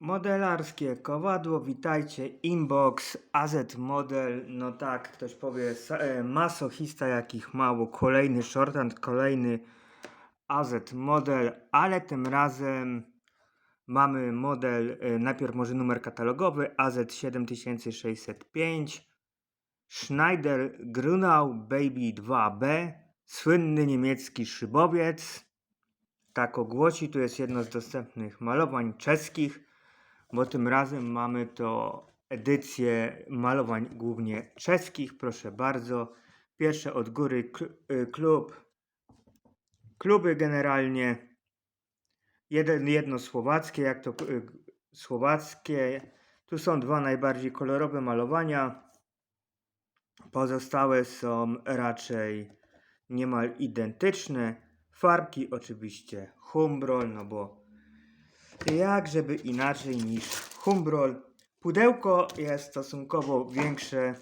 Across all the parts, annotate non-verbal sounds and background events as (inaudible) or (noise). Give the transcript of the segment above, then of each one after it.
Modelarskie kowadło, witajcie, inbox, AZ model, no tak, ktoś powie, e, masochista jakich mało, kolejny shorthand, kolejny AZ model, ale tym razem mamy model, e, najpierw może numer katalogowy, AZ7605, Schneider Grunau Baby 2B, słynny niemiecki szybowiec, tak ogłosi, tu jest jedno z dostępnych malowań czeskich, bo tym razem mamy to edycję malowań głównie czeskich, proszę bardzo. Pierwsze od góry y, klub, kluby generalnie, jeden, jedno słowackie, jak to y, słowackie. Tu są dwa najbardziej kolorowe malowania. Pozostałe są raczej niemal identyczne. Farbki oczywiście Humbrol, no bo jak żeby inaczej niż Humbrol. Pudełko jest stosunkowo większe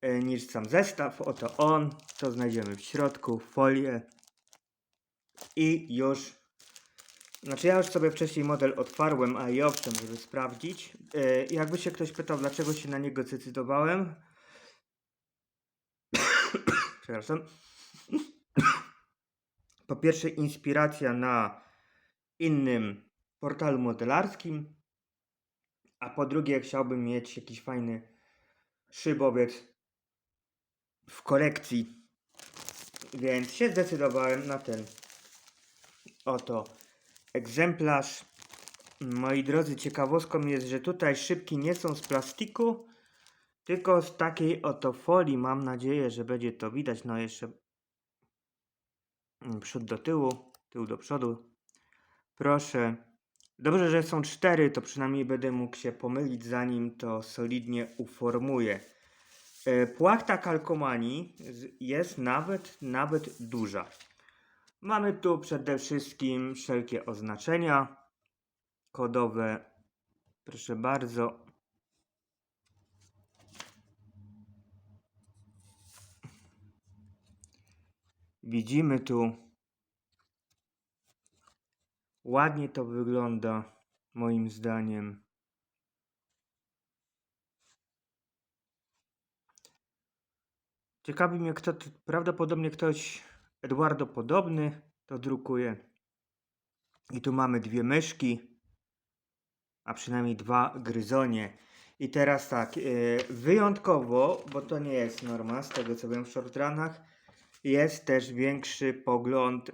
e, niż sam zestaw. Oto on. To znajdziemy w środku. Folię. I już. Znaczy ja już sobie wcześniej model otwarłem, a i owszem, żeby sprawdzić. E, Jakby się ktoś pytał, dlaczego się na niego zdecydowałem. (coughs) Przepraszam. (coughs) Po pierwsze, inspiracja na innym portalu modelarskim, a po drugie, chciałbym mieć jakiś fajny szybowiec w kolekcji, więc się zdecydowałem na ten oto egzemplarz. Moi drodzy, ciekawostką jest, że tutaj szybki nie są z plastiku, tylko z takiej oto folii. Mam nadzieję, że będzie to widać. No jeszcze przód do tyłu, tył do przodu. Proszę. Dobrze, że są cztery, to przynajmniej będę mógł się pomylić, zanim to solidnie uformuję. E, Płachta kalkomanii jest nawet, nawet duża. Mamy tu przede wszystkim wszelkie oznaczenia kodowe. Proszę bardzo. Widzimy tu Ładnie to wygląda, moim zdaniem. Ciekawi mnie, kto, to- prawdopodobnie ktoś Eduardo podobny to drukuje. I tu mamy dwie myszki, a przynajmniej dwa gryzonie. I teraz tak, yy, wyjątkowo, bo to nie jest norma, z tego co wiem w shortranach, jest też większy pogląd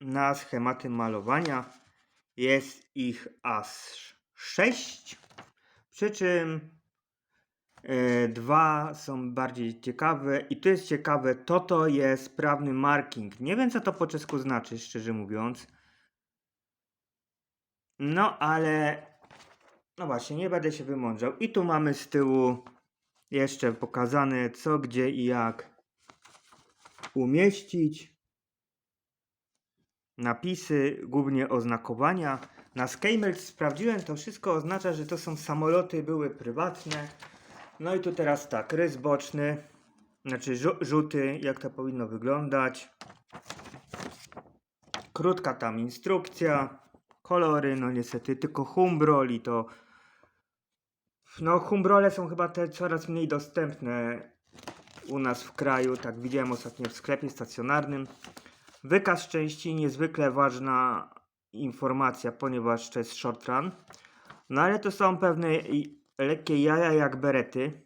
na schematy malowania. Jest ich aż 6, przy czym e, dwa są bardziej ciekawe i to jest ciekawe, to to jest prawny marking. Nie wiem co to po czesku znaczy, szczerze mówiąc. No ale no właśnie, nie będę się wymądrzał. I tu mamy z tyłu jeszcze pokazane co, gdzie i jak umieścić napisy, głównie oznakowania. Na Skymelt sprawdziłem, to wszystko oznacza, że to są samoloty, były prywatne. No i tu teraz tak, rys boczny, znaczy rzuty, jak to powinno wyglądać. Krótka tam instrukcja, kolory, no niestety tylko Humbrol i to... No Humbrole są chyba te coraz mniej dostępne u nas w kraju, tak widziałem ostatnio w sklepie stacjonarnym. Wykaz części niezwykle ważna informacja, ponieważ to jest short run. No ale to są pewne lekkie jaja jak berety.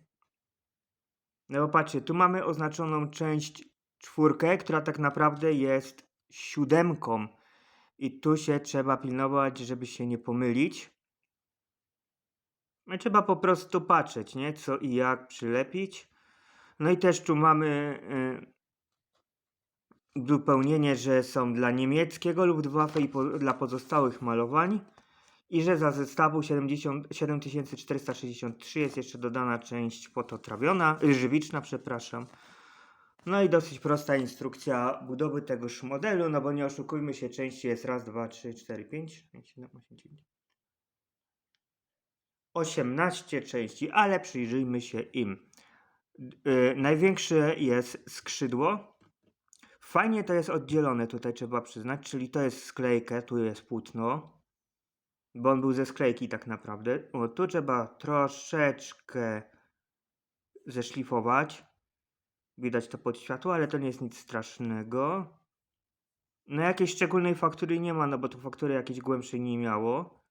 No bo patrzcie, tu mamy oznaczoną część czwórkę, która tak naprawdę jest siódemką. I tu się trzeba pilnować, żeby się nie pomylić. No trzeba po prostu patrzeć, nie? Co i jak przylepić. No i też tu mamy... Uzupełnienie, że są dla niemieckiego Luftwaffe i po, dla pozostałych malowań i że za zestawu 70, 7463 jest jeszcze dodana część pototrawiona, żywiczna, przepraszam. No i dosyć prosta instrukcja budowy tegoż modelu, no bo nie oszukujmy się, części jest raz, dwa, trzy, cztery, pięć, pięć, siedem, osiem, dziewięć. 18 części, ale przyjrzyjmy się im. Yy, największe jest skrzydło, Fajnie to jest oddzielone tutaj trzeba przyznać, czyli to jest sklejkę, tu jest płótno, bo on był ze sklejki tak naprawdę. O, tu trzeba troszeczkę zeszlifować. Widać to pod światło, ale to nie jest nic strasznego. No jakiejś szczególnej faktury nie ma, no bo tu faktury jakiejś głębszej nie miało.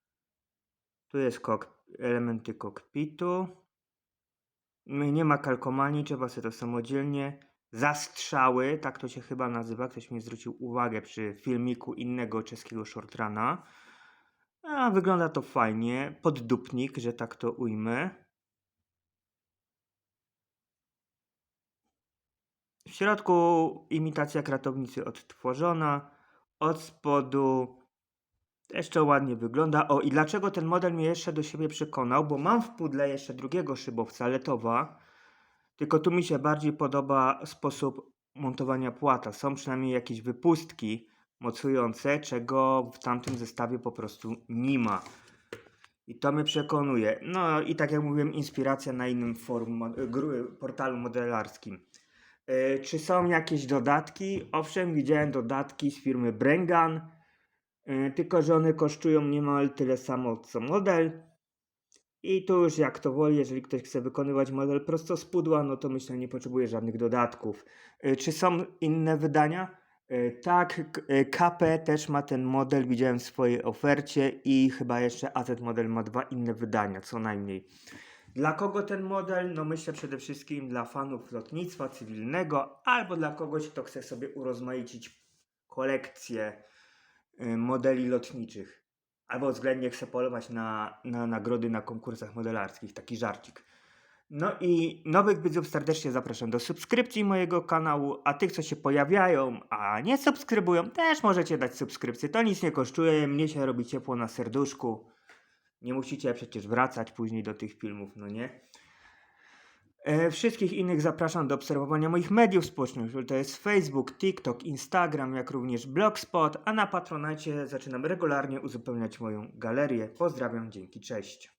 Tu jest kok elementy kokpitu. Nie ma kalkomanii, trzeba sobie to samodzielnie. Zastrzały, tak to się chyba nazywa. Ktoś mi zwrócił uwagę przy filmiku innego czeskiego shortrana. A wygląda to fajnie. Poddupnik, że tak to ujmę. W środku imitacja kratownicy odtworzona. Od spodu też ładnie wygląda. O, i dlaczego ten model mnie jeszcze do siebie przekonał? Bo mam w pudle jeszcze drugiego szybowca, Letowa. Tylko tu mi się bardziej podoba sposób montowania płata. Są przynajmniej jakieś wypustki mocujące, czego w tamtym zestawie po prostu nie ma. I to mnie przekonuje. No i tak jak mówiłem, inspiracja na innym forum, portalu modelarskim. Yy, czy są jakieś dodatki? Owszem, widziałem dodatki z firmy Brengan, yy, tylko że one kosztują niemal tyle samo co model. I tu już jak to woli, jeżeli ktoś chce wykonywać model prosto z pudła, no to myślę nie potrzebuje żadnych dodatków. Yy, czy są inne wydania? Yy, tak, KP też ma ten model, widziałem w swojej ofercie i chyba jeszcze AZ model ma dwa inne wydania, co najmniej. Dla kogo ten model? No myślę przede wszystkim dla fanów lotnictwa cywilnego albo dla kogoś, kto chce sobie urozmaicić kolekcję y, modeli lotniczych. Albo względnie chce polować na, na nagrody na konkursach modelarskich. Taki żarcik. No i nowych widzów serdecznie zapraszam do subskrypcji mojego kanału, a tych, co się pojawiają, a nie subskrybują, też możecie dać subskrypcję. To nic nie kosztuje, mnie się robi ciepło na serduszku. Nie musicie przecież wracać później do tych filmów, no nie? E, wszystkich innych zapraszam do obserwowania moich mediów społecznościowych. To jest Facebook, TikTok, Instagram, jak również Blogspot, a na Patronite zaczynam regularnie uzupełniać moją galerię. Pozdrawiam, dzięki, cześć.